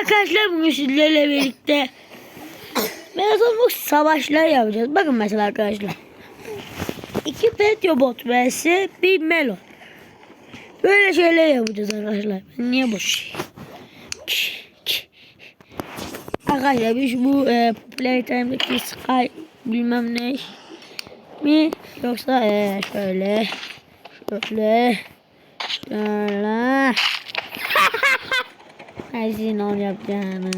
arkadaşlar bugün sizlerle birlikte Maratonluk savaşlar yapacağız. Bakın mesela arkadaşlar. İki Petrobot vs bir Melon. Böyle şeyler yapacağız arkadaşlar. Niye boş? Arkadaşlar biz bu e, Playtime'daki Sky bilmem ne mi yoksa e, şöyle şöyle şöyle Ay sizin onu yapacağını.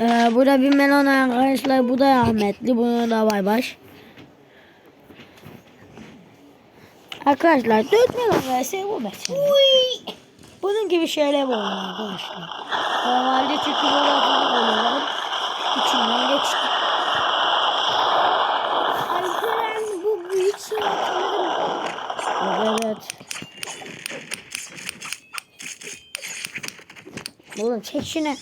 Ee, bu da bir melon arkadaşlar. Bu da Ahmetli. Bunu da bay baş. Arkadaşlar dört melon vs bu mesela. Bunun gibi şeyler var arkadaşlar. Normalde çünkü böyle oluyorlar. İçinden geçti. Alperen bu büyük şey hatırladım. Evet. Oğlum çek şunu.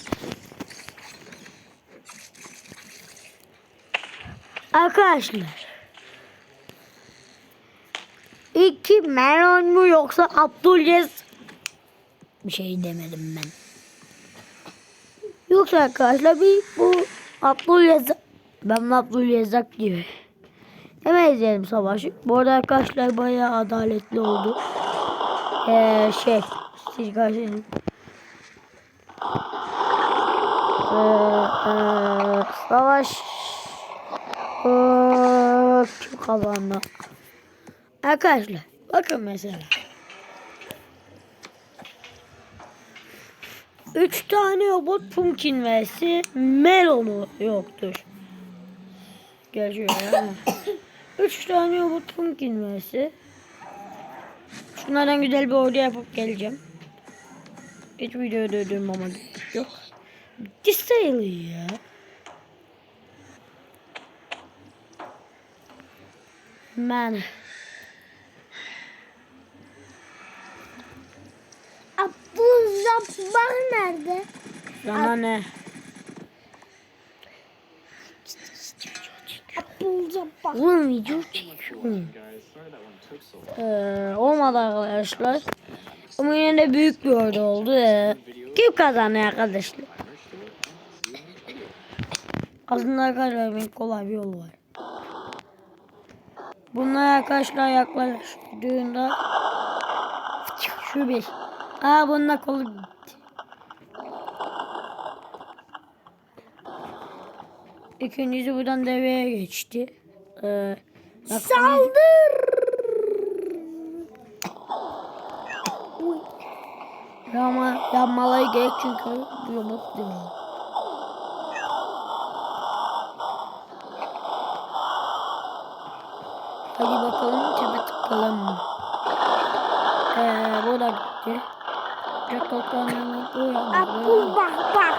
Arkadaşlar. İki melon mu yoksa Abdülcez bir şey demedim ben. Yoksa arkadaşlar bir bu Abdülcez ben Abdülcezak gibi. Hemen izleyelim savaşı. Bu arada arkadaşlar bayağı adaletli oldu. Ee, şey siz karşınız. Ee, ee, savaş Ee, kim kazandı? Arkadaşlar bakın mesela. Üç tane robot pumpkin vs melonu yoktur. Şöyle. ama. Üç tane robot pumpkin vs. Şunlardan güzel bir ordu yapıp geleceğim. Hiç video durdurmama gerek yok. Sayılıyor ya. Man. Abdülzabbar nerede? Sana ne? Abdülzabbar. Oğlum video çekiyorum. Ee, olmadı arkadaşlar. Ama yine de büyük bir ordu oldu. Ee, kim kazandı arkadaşlar? Aslında arkadaşlar kolay bir yolu var. Bunlar arkadaşlar yaklaştığında şu bir. Aa bununla kolu gitti. İkincisi buradan deveye geçti. Ee, Saldır. Ama yanmaları gerek çünkü bu robot değil. Hadi bakalım tepe tıkalım. Ee, bu da gitti. Jackal kanalına koyalım. Abdülzabbar.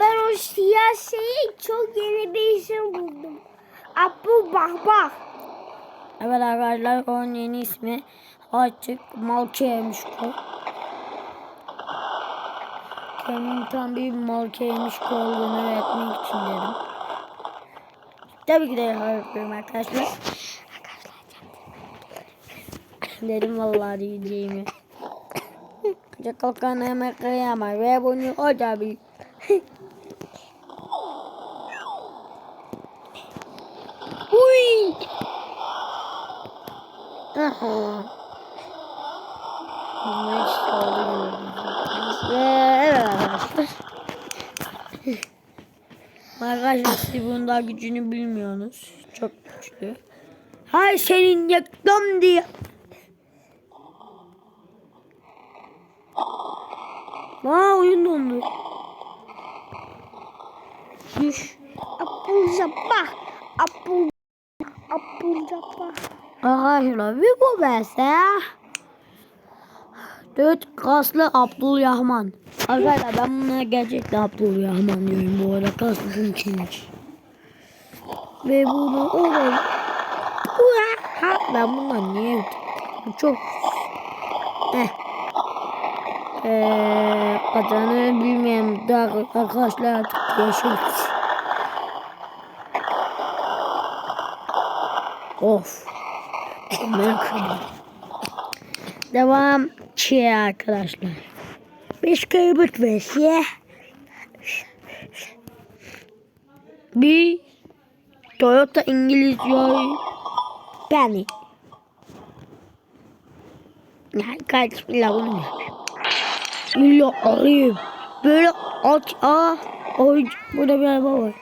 Ben o siyah şeyi çok yeni bir isim buldum. Abdülzabbar. Evet arkadaşlar onun yeni ismi açık Malke'ymiş o. Kendim tam bir Malke'ymiş olduğunu öğretmek için dedim. Tabii ki de yapıyorum arkadaşlar. Dedim vallahi diyeceğimi. Koca kalkan hemen kıyamaz ve bunu o da bir Uy! Aha. Bunlar işte evet arkadaşlar. Bunun daha gücünü bilmiyorsunuz. Çok güçlü. Hay senin yaklam diye. Aa oyun dondu. Düş. Abdülzabbar. Abdül Abdülzabbar. Arkadaşlar bir bu mesela. Dört kaslı Abdülrahman. Arkadaşlar ben buna gerçekten Abdülrahman diyorum bu arada kaslı kimmiş. Ve bunu o da ha ben bundan niye? Bu çok eh. Eee adını bilmeyen daha arkadaşlar artık yaşarız. Of. Kırdım. Devam ki arkadaşlar. Beş kırmızı vs. Bir Toyota İngiliz yol Penny. Yani kaç bile bunu yapayım. İlla alayım. Böyle aç. Aa. Oy, burada bir araba var.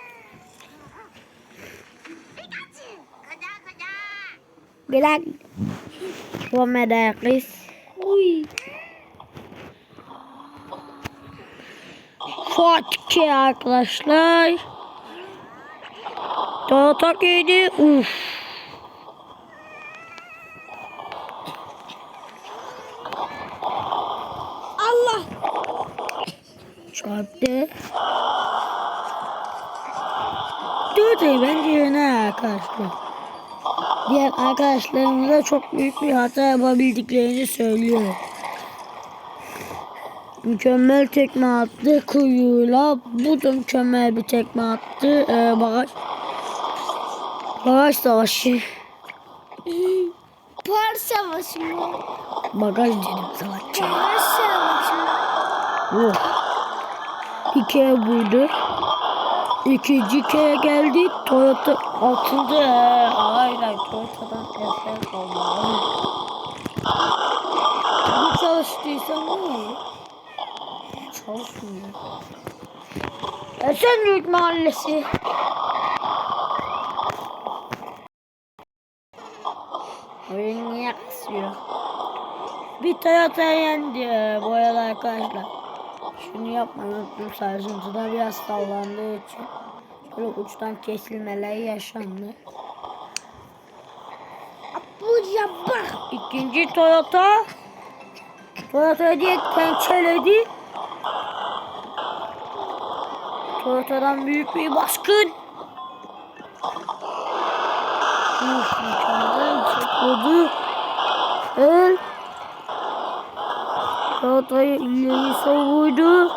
Bilen. Bu meraklis. Uy. Fatih arkadaşlar. Toyota giydi. Uf. Allah. Çarptı. Toyota'yı bence yöne arkadaşlar. Diğer arkadaşlarımıza çok büyük bir hata yapabildiklerini söylüyor. Mükemmel tekme attı kuyuyla. Bu da mükemmel bir tekme attı. Ee, bagaj. Bagaj savaşı. Par savaşı mı? Bagaj dedim savaşçı. Par savaşı mı? Oh. İkiye buydu. İkinci kere geldi. Toyota atıldı. Hayır. Toyota'dan eser kalmadı. Bu çalıştıysa ne olur? Çalışmıyor. Esenlik Mahallesi. Oyun niye kısıyor? Bir Toyota yendi bu arada arkadaşlar. Şunu yapmayı unuttum sarsıntıda biraz sallandığı için. Şöyle uçtan kesilmeler yaşandı. Bu yapar. İkinci Toyota. Toyota diye pençeledi. Toyota'dan büyük bir baskın. Uf, mükemmel çekiyordu. El. Toyota'yı ileri savurdu.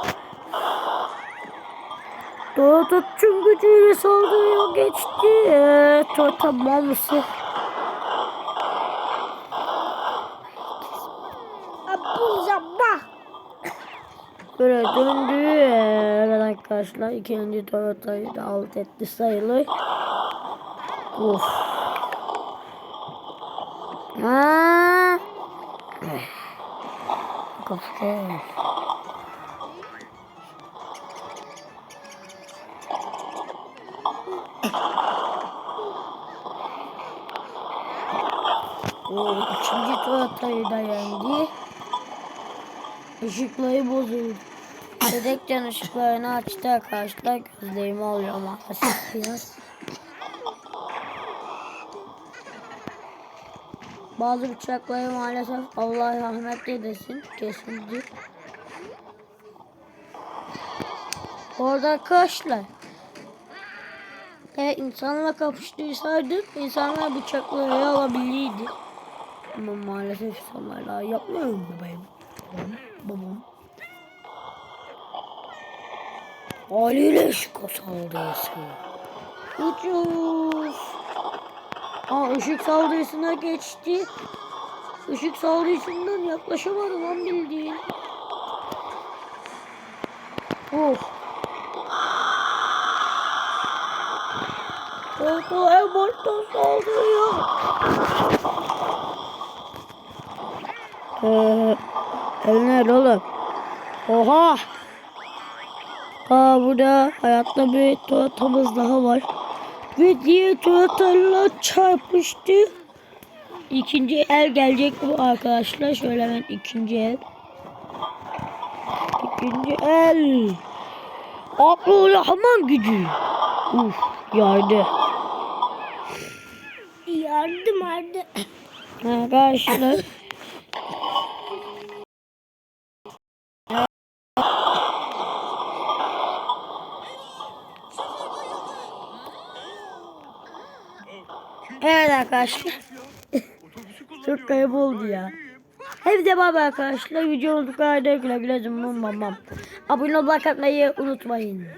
Toyota tüm gücüyle saldırıyor geçti. Toyota mamusu. Bu yapar. Böyle döndü. Evet arkadaşlar ikinci Toyota'yı da alt etti sayılır. Of. Ha. Kafa. O üçüncü Toyota'yı da yendi. Işıkları bozuldu. Dedekten ışıklarını açtı arkadaşlar. Gözlerimi alıyor maalesef biraz. Bazı bıçakları maalesef Allah rahmet eylesin kesildi. Orada arkadaşlar. Eğer insanla kapıştırsaydık insanlar bıçakları alabilirdi. Ama maalesef insanlarla yapmıyorum bebeğim. Babam. Babam. Haliyle ışık saldırısı. Ucuz. Aa ışık saldırısına geçti. Işık saldırısından yaklaşamadım lan bildiğin. Of. Toto en baştan saldırıyor. Ee, eline oğlum. Oha. Aa burada hayatta bir Toyota'mız daha var. Ve diğer Toyota'yla çarpıştı. İkinci el gelecek bu arkadaşlar. Şöyle hemen ikinci el. İkinci el. Abdurrahman gücü. Uf yardı. Yardım yardım. Arkadaşlar. Evet arkadaşlar. Çok kayıp oldu ya. Hepsi baba arkadaşlar. Video olduklarında güle güle babam. Abone olmayı unutmayın.